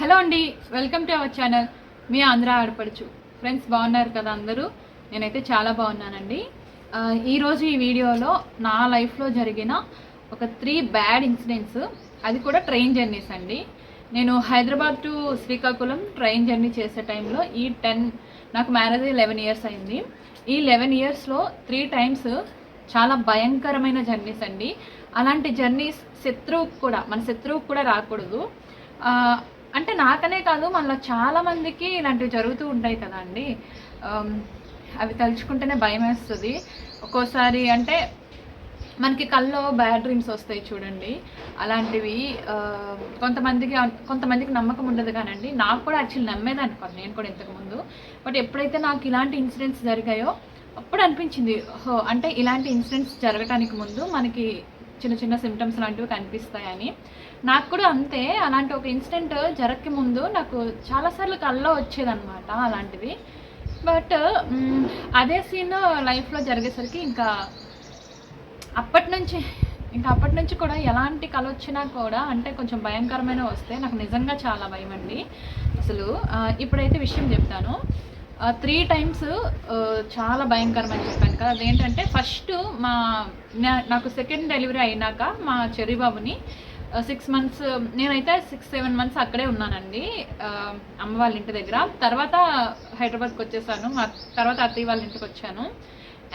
Hello అండి welcome to our channel. మీ ఆంధ్ర ఆడపడుచు. ఫ్రెండ్స్ బాగున్నారు కదా అందరూ? నేనైతే చాలా బాగున్నానండి. ఈరోజు ఈ వీడియోలో నా లైఫ్లో జరిగిన ఒక త్రీ బ్యాడ్ ఇన్సిడెంట్స్. అది కూడా ట్రైన్ జర్నీస్ అండి. నేను Hyderabad to Srikakulam train journey చేసే టైంలో ఈ టెన్ నాకు మ్యారేజ్ లెవెన్ ఇయర్స్ అయింది. ఈ లెవెన్ ఇయర్స్లో త్రీ టైమ్స్ చాలా భయంకరమైన జర్నీస్ అండి. అలాంటి జర్నీస్ శత్రువుకు కూడా మన శత్రువుకు కూడా రాకూడదు. అంటే నాకనే కాదు మనలో చాలా మందికి ఇలాంటివి జరుగుతూ ఉంటాయి కదా అండి. అవి తలుచుకుంటేనే భయం వేస్తుంది. ఒక్కోసారి అంటే మనకి కల్లో బ్యాడ్ డ్రీమ్స్ వస్తాయి చూడండి. అలాంటివి కొంతమందికి కొంతమందికి నమ్మకం ఉండదు కానండి. నాకు కూడా యాక్చువల్లీ నమ్మేదాన్ని కాదు నేను కూడా ఇంతకుముందు బట్ ఎప్పుడైతే నాకు ఇలాంటి ఇన్సిడెంట్స్ జరిగాయో అప్పుడు అనిపించింది హో అంటే ఇలాంటి ఇన్సిడెంట్స్ జరగటానికి ముందు మనకి చిన్న చిన్న సిమ్టమ్స్ లాంటివి కనిపిస్తాయని. నాకు కూడా అంతే. అలాంటి ఒక ఇన్సిడెంట్ జరగక ముందు నాకు చాలాసార్లు కల్లో వచ్చేదన్నమాట అలాంటివి. బట్ అదే సీన్ లైఫ్లో జరిగేసరికి ఇంకా అప్పటి నుంచి ఇంకా అప్పటి నుంచి కూడా ఎలాంటి కళ వచ్చినా కూడా అంటే కొంచెం భయంకరమైన వస్తే నాకు నిజంగా చాలా భయం అండి. అసలు ఇప్పుడైతే విషయం చెప్తాను. త్రీ టైమ్స్ చాలా భయంకరమని చెప్పాను కదా. అదేంటంటే ఫస్ట్ మా నా- నాకు సెకండ్ డెలివరీ అయినాక మా చెర్రిబాబుని Uh, సిక్స్ మంత్స్ um, నేనైతే సిక్స్ సెవెన్ మంత్స్ అక్కడే ఉన్నానండి. Uh, అమ్మ వాళ్ళ ఇంటి దగ్గర. తర్వాత హైదరాబాద్కి వచ్చేసాను. మా తర్వాత అత్తయ్య వాళ్ళ ఇంటికి వచ్చాను.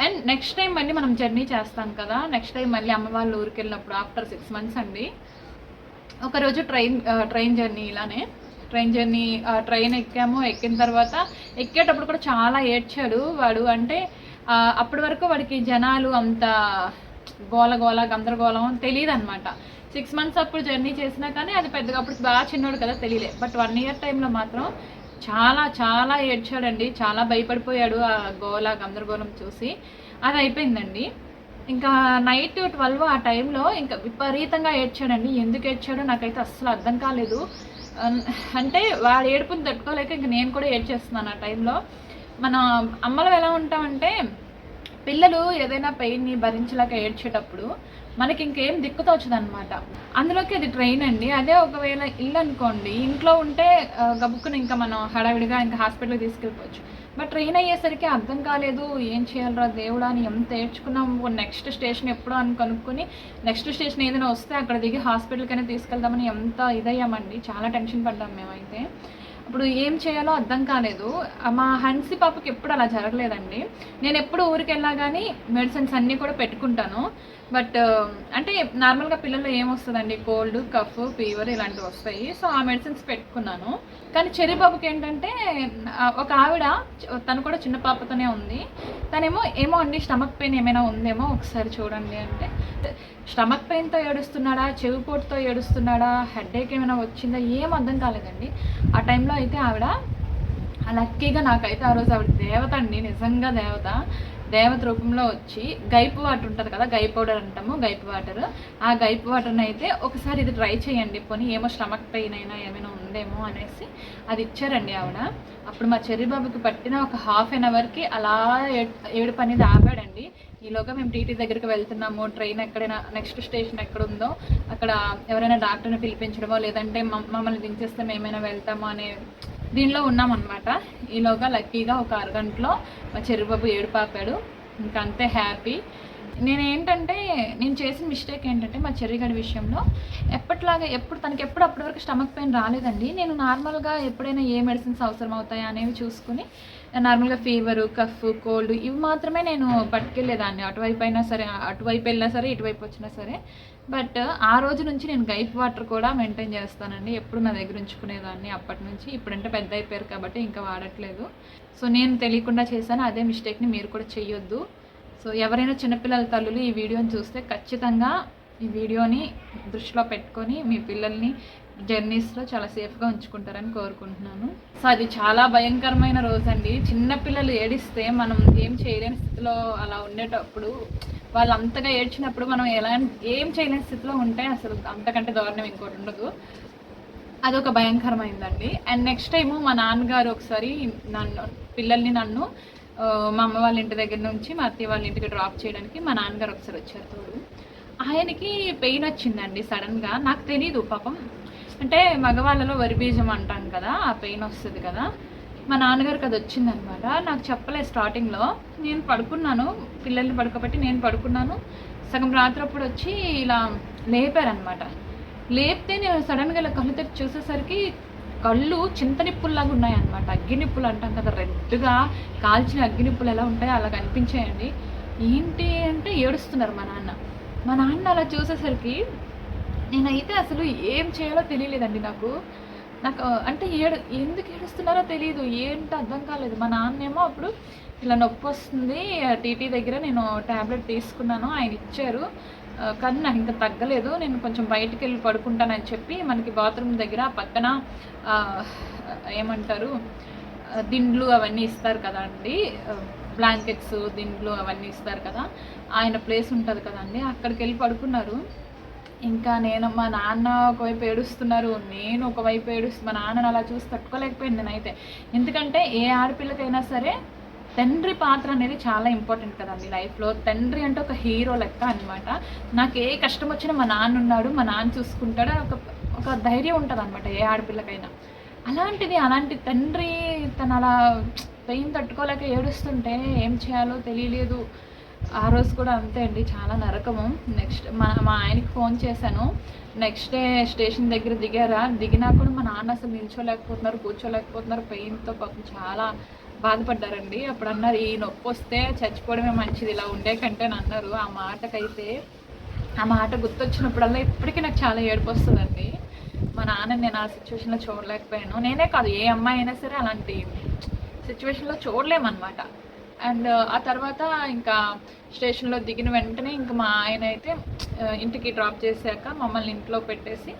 అండ్ నెక్స్ట్ టైం మళ్ళీ మనం జర్నీ చేస్తాం కదా. నెక్స్ట్ టైం మళ్ళీ అమ్మ వాళ్ళ ఊరికి వెళ్ళినప్పుడు ఆఫ్టర్ సిక్స్ మంత్స్ అండి. ఒకరోజు ట్రైన్ uh, ట్రైన్ జర్నీ ఇలానే. ట్రైన్ జర్నీ ట్రైన్ ఎక్కాము. ఎక్కిన తర్వాత ఎక్కేటప్పుడు కూడా చాలా ఏడ్చాడు వాడు. అంటే అప్పటి వరకు వాడికి జనాలు అంత గోల గోల గందరగోళం తెలియదు అనమాట సిక్స్ మంత్స్ అప్పుడు జర్నీ చేసినా కానీ అది పెద్దగా అప్పుడు బాగా చిన్నోడు కదా తెలియలే. బట్ వన్ ఇయర్ టైంలో మాత్రం చాలా చాలా ఏడ్చాడండి. చాలా భయపడిపోయాడు ఆ గోలా గందరగోళం చూసి. అది అయిపోయిందండి. ఇంకా నైట్ ట్వెల్వ్ ఆ టైంలో ఇంకా విపరీతంగా ఏడ్చాడండి. ఎందుకు ఏడ్చాడో నాకైతే అస్సలు అర్థం కాలేదు. అంటే వాడు ఏడుపుని తట్టుకోలేక ఇంక నేను కూడా ఏడ్చేస్తున్నాను ఆ టైంలో. మన అమ్మలో ఎలా ఉంటామంటే పిల్లలు ఏదైనా పెయిన్ని భరించలేక ఏడ్చేటప్పుడు మనకి ఇంకేం దిక్కుతో అనమాట అందులోకి అది ట్రైన్ అండి. అదే ఒకవేళ ఇల్లు అనుకోండి ఇంట్లో ఉంటే గబుక్కుని గబుక్కున ఇంకా మనం హడావిడిగా ఇంకా హాస్పిటల్కి తీసుకెళ్ళిపోవచ్చు. బట్ ట్రైన్ అయ్యేసరికి అర్థం కాలేదు ఏం చేయాలరా దేవుడా అని ఎంత ఏడ్చుకున్నాము నెక్స్ట్ స్టేషన్ ఎప్పుడో అని కనుక్కొని నెక్స్ట్ స్టేషన్ ఏదైనా వస్తే అక్కడ దిగి హాస్పిటల్కైనా తీసుకెళ్దామని ఎంత ఇదయ్యామండి. చాలా టెన్షన్ పడ్డాం మేమైతే. ఇప్పుడు ఏం చేయాలో అర్థం కాలేదు. మా హన్సీ పాపకి ఎప్పుడు అలా జరగలేదండి. నేను ఎప్పుడు ఊరికి వెళ్ళా కానీ మెడిసిన్స్ అన్నీ కూడా పెట్టుకుంటాను. బట్ అంటే నార్మల్గా పిల్లల్లో ఏమొస్తుందండి కోల్డ్ కఫ్ ఫీవర్ ఇలాంటివి వస్తాయి. సో ఆ మెడిసిన్స్ పెట్టుకున్నాను. కానీ చెర్రీ బాబుకి ఏంటంటే ఒక ఆవిడ తను కూడా చిన్న పాపతోనే ఉంది. తనేమో ఏమో అండి స్టమక్ పెయిన్ ఏమైనా ఉందేమో ఒకసారి చూడండి అంటే స్టమక్ పెయిన్తో ఏడుస్తున్నాడా? చెవిపోటుతో ఏడుస్తున్నాడా? హెడ్ఏక్ ఏమైనా వచ్చిందా? ఏం అర్థం కాలేదండి. ఆ టైంలో అయితే ఆవిడ లక్కీగా నాకైతే ఆ రోజు ఆవిడ దేవత అండి. నిజంగా దేవత. దేవత రూపంలో వచ్చి గైపు వాటర్ ఉంటుంది కదా గై పౌడర్ అంటాము గైపు వాటర్ ఆ గైపు వాటర్ని అయితే ఒకసారి ఇది ట్రై చేయండి. పోనీ ఏమో స్టమక్ పెయిన్ అయినా ఏమైనా ఉందేమో అనేసి అది ఇచ్చారండి ఆవిడ. అప్పుడు మా చెర్రీ బాబుకి పట్టిన ఒక హాఫ్ అన్ అవర్కి అలా ఏడు పని అనేది ఆపాడండి. ఈలోగా మేము టీటీ దగ్గరికి వెళ్తున్నాము. ట్రైన్ ఎక్కడైనా నెక్స్ట్ స్టేషన్ ఎక్కడ ఉందో అక్కడ ఎవరైనా డాక్టర్ని పిలిపించడమో లేదంటే మమ్మల్ని దించేస్తే మేమైనా వెళ్తామో అనే దీనిలో ఉన్నామన్నమాట. ఈలోగా లక్కీగా ఒక అరగంటలో మా చెరుబాబు ఏడుపాపాడు. ఇంకా అంతే హ్యాపీ. నేను ఏంటంటే నేను చేసిన మిస్టేక్ ఏంటంటే మా చెర్రిగడి విషయంలో ఎప్పటిలాగా ఎప్పుడు తనకి ఎప్పుడు అప్పటి వరకు స్టమక్ పెయిన్ రాలేదండి. నేను నార్మల్గా ఎప్పుడైనా ఏ మెడిసిన్స్ అవసరం అవుతాయా అనేవి చూసుకుని నార్మల్గా ఫీవర్ కఫ్ కోల్డ్ ఇవి మాత్రమే నేను పట్టుకెళ్ళేదాన్ని. అటువైపు అయినా సరే అటువైపు వెళ్ళినా సరే ఇటువైపు వచ్చినా సరే. బట్ ఆ రోజు నుంచి నేను గైప్ వాటర్ కూడా మెయింటైన్ చేస్తానండి. ఎప్పుడు నా దగ్గర ఉంచుకునేదాన్ని అప్పటి నుంచి. ఇప్పుడంటే పెద్ద అయిపోయారు కాబట్టి ఇంకా వాడట్లేదు. సో నేను తెలియకుండా చేశాను. అదే మిస్టేక్ని మీరు కూడా చెయ్యొద్దు. సో ఎవరైనా చిన్నపిల్లల తల్లులు ఈ వీడియోని చూస్తే ఖచ్చితంగా ఈ వీడియోని దృష్టిలో పెట్టుకొని మీ పిల్లల్ని జర్నీస్లో చాలా సేఫ్గా ఉంచుకుంటారని కోరుకుంటున్నాను. సో అది చాలా భయంకరమైన రోజు అండి చిన్నపిల్లలు ఏడిస్తే మనం ఏం చేయలేని స్థితిలో అలా ఉండేటప్పుడు వాళ్ళు అంతగా ఏడ్చినప్పుడు మనం ఎలా ఏం చేయలేని స్థితిలో ఉంటే అసలు అంతకంటే దారుణం ఇంకోటి ఉండదు. అదొక భయంకరమైందండి. అండ్ నెక్స్ట్ టైము మా నాన్నగారు ఒకసారి నన్ను పిల్లల్ని నన్ను మా అమ్మ వాళ్ళ ఇంటి దగ్గర నుంచి మా అత్తయ్య వాళ్ళ ఇంటికి డ్రాప్ చేయడానికి మా నాన్నగారు ఒకసారి వచ్చారు తోడు. ఆయనకి పెయిన్ వచ్చిందండి సడన్గా నాకు తెలీదు పాపం. అంటే మగవాళ్ళలో వరి బీజం అంటాం కదా ఆ పెయిన్ వస్తుంది కదా. మా నాన్నగారికి అది వచ్చిందనమాట. నాకు చెప్పలేదు స్టార్టింగ్లో నేను పడుకున్నాను పిల్లల్ని పడుకోబెట్టి నేను పడుకున్నాను. సగం రాత్రి అప్పుడు వచ్చి ఇలా లేపారనమాట. లేపితే నేను సడన్గా ఇలా కళ్ళు తెప్పి చూసేసరికి కళ్ళు చింతనిప్పుల్లాగా ఉన్నాయన్నమాట అగ్గినిప్పులు అంటాం కదా రెడ్గా కాల్చిన అగ్గినిప్పులు ఎలా ఉంటాయో అలా కనిపించాయండి. ఏంటి అంటే ఏడుస్తున్నారు మా నాన్న. మా నాన్న అలా చూసేసరికి నేనైతే అసలు ఏం చేయాలో తెలియలేదండి నాకు. నాకు అంటే ఏడు ఎందుకు ఏడుస్తున్నారో తెలియదు ఏంటో అర్థం కాలేదు. మా నాన్నేమో అప్పుడు ఇలా నొప్పి వస్తుంది టీటీ దగ్గర నేను ట్యాబ్లెట్ తీసుకున్నాను ఆయన ఇచ్చారు. కానీ నాకు ఇంకా తగ్గలేదు. నేను కొంచెం బయటికి వెళ్ళి పడుకుంటానని చెప్పి మనకి బాత్రూమ్ దగ్గర పక్కన ఏమంటారు దిండ్లు అవన్నీ ఇస్తారు కదా అండి. బ్లాంకెట్స్ దిండ్లు అవన్నీ ఇస్తారు కదా. ఆయన ప్లేస్ ఉంటుంది కదండి. అక్కడికి వెళ్ళి పడుకున్నారు. ఇంకా నేను మా నాన్న ఒకవైపు ఏడుస్తున్నారు. నేను ఒకవైపు ఏడుస్తు మా నాన్నను అలా చూసి తట్టుకోలేకపోయింది నేనైతే. ఎందుకంటే ఏ ఆడపిల్లకైనా సరే తండ్రి పాత్ర అనేది చాలా ఇంపార్టెంట్ కదండి లైఫ్లో. తండ్రి అంటే ఒక హీరో లెక్క అనమాట నాకు ఏ కష్టం వచ్చినా మా నాన్న ఉన్నాడు మా నాన్న చూసుకుంటాడు ఒక ఒక ధైర్యం ఉంటుంది అనమాట ఏ ఆడపిల్లకైనా. అలాంటిది అలాంటి తండ్రి తను అలా పెయిన్ తట్టుకోలేక ఏడుస్తుంటే ఏం చేయాలో తెలియలేదు. ఆ రోజు కూడా అంతే అండి చాలా నరకము. నెక్స్ట్ మా మా ఆయనకి ఫోన్ చేశాను. నెక్స్ట్ డే స్టేషన్ దగ్గర దిగారా? దిగినా కూడా మా నాన్న అసలు నిల్చోలేకపోతున్నారు కూర్చోలేకపోతున్నారు. పెయిన్తో పాపం చాలా బాధపడ్డారండి. అప్పుడు అన్నారు ఈ నొప్పి వస్తే చచ్చిపోవడమే మంచిది ఇలా ఉండే కంటే అని అన్నారు. ఆ మాటకైతే ఆ మాట గుర్తొచ్చినప్పుడల్లా ఇప్పటికీ నాకు చాలా ఏడుపు వస్తుందండి మా నాన్న నేను ఆ సిచ్యువేషన్లో చూడలేకపోయాను. నేనే కాదు ఏ అమ్మాయి అయినా సరే అలాంటి సిచ్యువేషన్లో చూడలేమన్నమాట. అండ్ ఆ తర్వాత ఇంకా స్టేషన్లో దిగిన వెంటనే ఇంకా మా ఆయన అయితే ఇంటికి డ్రాప్ చేశాక మమ్మల్ని ఇంట్లో పెట్టేసి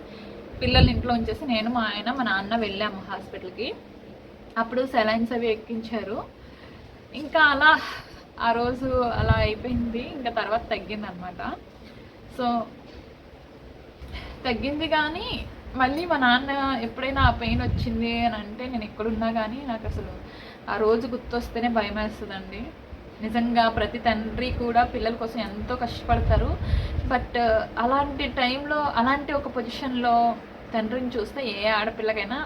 పిల్లల్ని ఇంట్లో ఉంచేసి నేను మా ఆయన మా నాన్న వెళ్ళాము హాస్పిటల్కి. అప్పుడు సెలైన్స్ అవి ఎక్కించారు. ఇంకా అలా ఆ రోజు అలా అయిపోయింది. ఇంకా తర్వాత తగ్గింది అనమాట సో తగ్గింది కానీ మళ్ళీ మా నాన్న ఎప్పుడైనా ఆ పెయిన్ వచ్చింది అని అంటే నేను ఎక్కడున్నా కానీ నాకు అసలు ఆ రోజు గుర్తొస్తేనే భయం వేస్తుందండి. నిజంగా ప్రతి తండ్రి కూడా పిల్లల కోసం ఎంతో కష్టపడతారు. బట్ అలాంటి టైంలో అలాంటి ఒక పొజిషన్లో తండ్రిని చూస్తే ఏ ఆడపిల్లకైనా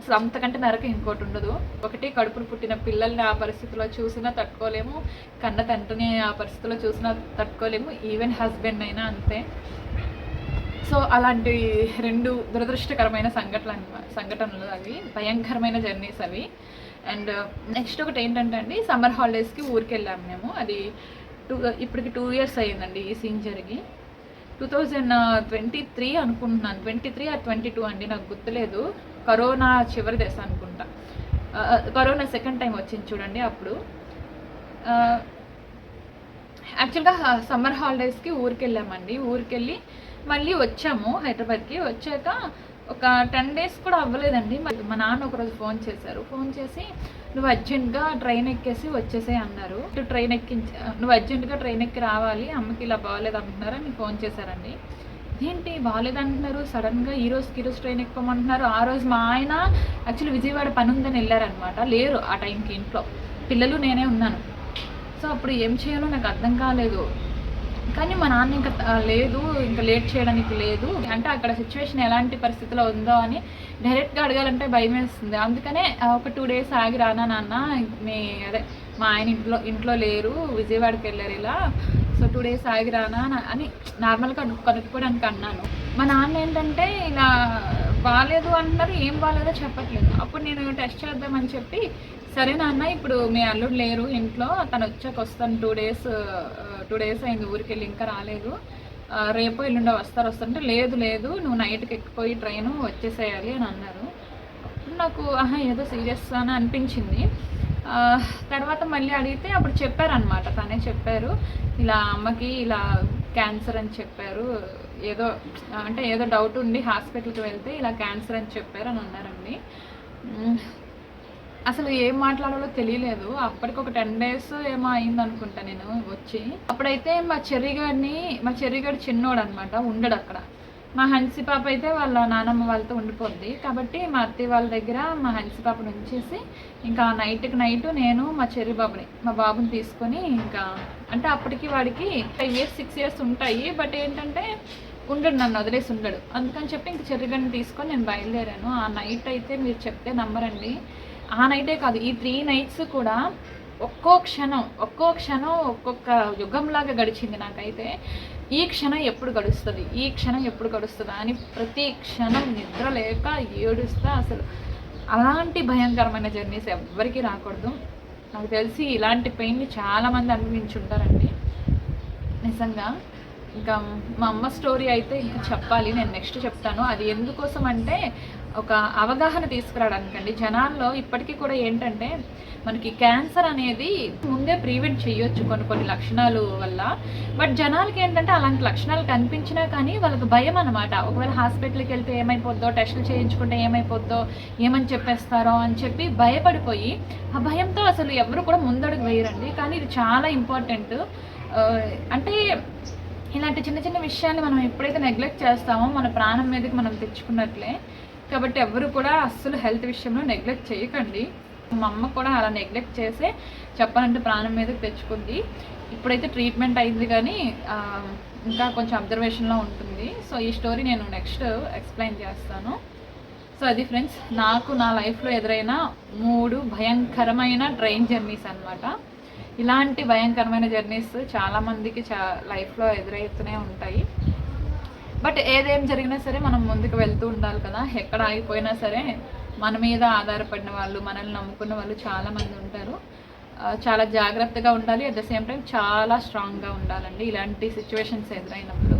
అసలు అంతకంటే నరకం ఇంకోటి ఉండదు. ఒకటి కడుపును పుట్టిన పిల్లల్ని ఆ పరిస్థితిలో చూసినా తట్టుకోలేము. కన్న తండ్రిని ఆ పరిస్థితిలో చూసినా తట్టుకోలేము. ఈవెన్ హస్బెండ్ అయినా అంతే. సో అలాంటి రెండు దురదృష్టకరమైన సంఘటనలు సంఘటనలు అవి. భయంకరమైన జర్నీస్ అవి. అండ్ నెక్స్ట్ uh, ఒకటి ఏంటంటే అండి సమ్మర్ హాలిడేస్కి ఊరికి వెళ్ళాము మేము. అది టూ ఇప్పటికి టూ ఇయర్స్ అయ్యిందండి ఈ సీన్ జరిగి. టూ థౌజండ్ ట్వంటీ త్రీ అనుకుంటున్నాను. ట్వంటీ త్రీ ఆ ట్వంటీ టూ అండి నాకు గుర్తులేదు. కరోనా చివరి దశ అనుకుంటా. కరోనా సెకండ్ టైం వచ్చింది చూడండి అప్పుడు. యాక్చువల్గా సమ్మర్ హాలిడేస్కి ఊరికి వెళ్ళామండి ఊరికి వెళ్ళి మళ్ళీ వచ్చాము హైదరాబాద్కి. వచ్చాక ఒక టెన్ డేస్ కూడా అవ్వలేదండి. మరి మా నాన్న ఒకరోజు ఫోన్ చేశారు. ఫోన్ చేసి నువ్వు అర్జెంట్గా ట్రైన్ ఎక్కేసి వచ్చేసే అన్నారు. ట్రైన్ ఎక్కించ నువ్వు అర్జెంటుగా ట్రైన్ ఎక్కి రావాలి. అమ్మకి ఇలా బాగాలేదు అంటున్నారని ఫోన్ చేశారండి. ఏంటి బాగాలేదంటున్నారు సడన్గా ఈ రోజుకి ఈ రోజు ట్రైన్ ఎక్కమంటున్నారు ఆ రోజు మా ఆయన యాక్చువల్లీ విజయవాడ పని ఉందని వెళ్ళారనమాట. లేరు ఆ టైంకి ఇంట్లో. పిల్లలు నేనే ఉన్నాను. సో అప్పుడు ఏం చేయాలో నాకు అర్థం కాలేదు. కానీ మా నాన్న ఇంకా లేదు. ఇంకా లేట్ చేయడానికి లేదు. అంటే అక్కడ సిచ్యువేషన్ ఎలాంటి పరిస్థితిలో ఉందో అని డైరెక్ట్గా అడగాలంటే భయం వేస్తుంది. అందుకనే ఒక టూ డేస్ ఆగి రానా నాన్న మీ అదే మా ఆయన ఇంట్లో ఇంట్లో లేరు. విజయవాడకి వెళ్ళారు ఇలా. టూ డేస్ ఆగిరానా? అని- నార్మల్గా కనుక్కోవడానికి అన్నాను. మా నాన్న ఏంటంటే ఇలా బాగాలేదు అంటున్నారు ఏం బాగాలేదో చెప్పట్లేదు. అప్పుడు నేను టెస్ట్ చేద్దామని చెప్పి సరే నాన్న ఇప్పుడు మీ అల్లుడు లేరు ఇంట్లో తను వచ్చాక వస్తాను టూ డేస్ టూ డేస్ అయింది ఊరికి వెళ్ళి ఇంకా రాలేదు. రేపు ఎల్లుండో వస్తారు వస్తుంటే లేదు లేదు నువ్వు నైట్కి ఎక్కిపోయి ట్రైన్ వచ్చేసేయాలి అని అన్నారు. నాకు ఆహా ఏదో సీరియస్ అని అనిపించింది. తర్వాత మళ్ళీ అడిగితే అప్పుడు చెప్పారనమాట తనే చెప్పారు ఇలా అమ్మకి ఇలా క్యాన్సర్ అని చెప్పారు ఏదో అంటే ఏదో డౌట్ ఉండి హాస్పిటల్కి వెళ్తే ఇలా క్యాన్సర్ అని చెప్పారు అని అన్నారండి. అసలు ఏం మాట్లాడాలో తెలియలేదు. అప్పటికి ఒక టెన్ డేస్ ఏమో అయింది అనుకుంటా నేను వచ్చి. అప్పుడైతే మా చెర్రిగాడిని మా చెర్రిగాడు చిన్నోడు అనమాట ఉండడు అక్కడ మా హన్సి పాప అయితే వాళ్ళ నానమ్మ వాళ్ళతో ఉండిపోద్ది. కాబట్టి మా అత్తయ్య వాళ్ళ దగ్గర మా హన్సి పాపను ఉంచేసి ఇంకా నైట్కి నైట్ నేను మా చెర్రి బాబుని మా బాబుని తీసుకొని ఇంకా అంటే అప్పటికి వాడికి ఫైవ్ ఇయర్స్ సిక్స్ ఇయర్స్ ఉంటాయి. బట్ ఏంటంటే ఉండడు నన్ను వదిలేసి ఉండడు. అందుకని చెప్పి ఇంక చెర్రిగడ్ని తీసుకొని నేను బయలుదేరాను. ఆ నైట్ అయితే మీరు చెప్తే నమ్మరండి. ఆ నైటే కాదు ఈ త్రీ నైట్స్ కూడా ఒక్కో క్షణం ఒక్కో క్షణం ఒక్కొక్క యుగంలాగా గడిచింది నాకైతే. ఈ క్షణం ఎప్పుడు గడుస్తుంది? ఈ క్షణం ఎప్పుడు గడుస్తుందా? అని ప్రతి క్షణం నిద్ర లేక ఏడుస్తా అసలు అలాంటి భయంకరమైన జర్నీస్ ఎవ్వరికీ రాకూడదు. నాకు తెలిసి ఇలాంటి పెయిన్ని చాలామంది అనుభవించుంటారండి. నిజంగా ఇంకా మా అమ్మ స్టోరీ అయితే ఇంకా చెప్పాలి. నేను నెక్స్ట్ చెప్తాను. అది ఎందుకోసం అంటే ఒక అవగాహన తీసుకురావడానికండి. జనాల్లో ఇప్పటికీ కూడా ఏంటంటే మనకి క్యాన్సర్ అనేది ముందే ప్రివెంట్ చేయొచ్చు కొన్ని కొన్ని లక్షణాలు వల్ల. బట్ జనాలకి ఏంటంటే అలాంటి లక్షణాలు కనిపించినా కానీ వాళ్ళకి భయం అనమాట ఒకవేళ హాస్పిటల్కి వెళ్తే ఏమైపోద్దో టెస్టులు చేయించుకుంటే ఏమైపోద్దో ఏమని చెప్పేస్తారో అని చెప్పి భయపడిపోయి ఆ భయంతో అసలు ఎవరు కూడా ముందడుగు వేయరండి. కానీ ఇది చాలా ఇంపార్టెంట్. అంటే ఇలాంటి చిన్న చిన్న విషయాన్ని మనం ఎప్పుడైతే నెగ్లెక్ట్ చేస్తామో మన ప్రాణం మీదకి మనం తెచ్చుకున్నట్లే కాబట్టి ఎవరు కూడా అస్సలు హెల్త్ విషయంలో నెగ్లెక్ట్ చేయకండి. మా అమ్మ కూడా అలా నెగ్లెక్ట్ చేసే చెప్పాలంటే ప్రాణం మీదకి తెచ్చుకుంది. ఇప్పుడైతే ట్రీట్మెంట్ అయింది కానీ ఇంకా కొంచెం అబ్జర్వేషన్లో ఉంటుంది. సో ఈ స్టోరీ నేను నెక్స్ట్ ఎక్స్ప్లెయిన్ చేస్తాను. సో అది ఫ్రెండ్స్ నాకు నా లైఫ్లో ఎదురైన మూడు భయంకరమైన ట్రైన్ జర్నీస్ అన్నమాట. ఇలాంటి భయంకరమైన జర్నీస్ చాలామందికి చా లైఫ్లో ఎదురవుతూనే ఉంటాయి. బట్ ఏదేం జరిగినా సరే మనం ముందుకు వెళ్తూ ఉండాలి కదా. ఎక్కడ ఆగిపోయినా సరే మన మీద ఆధారపడిన వాళ్ళు మనల్ని నమ్ముకున్న వాళ్ళు చాలామంది ఉంటారు. చాలా జాగ్రత్తగా ఉండాలి. అట్ ద సేమ్ టైం చాలా స్ట్రాంగ్గా ఉండాలండి. ఇలాంటి సిచ్యువేషన్స్ ఎదురైనప్పుడు.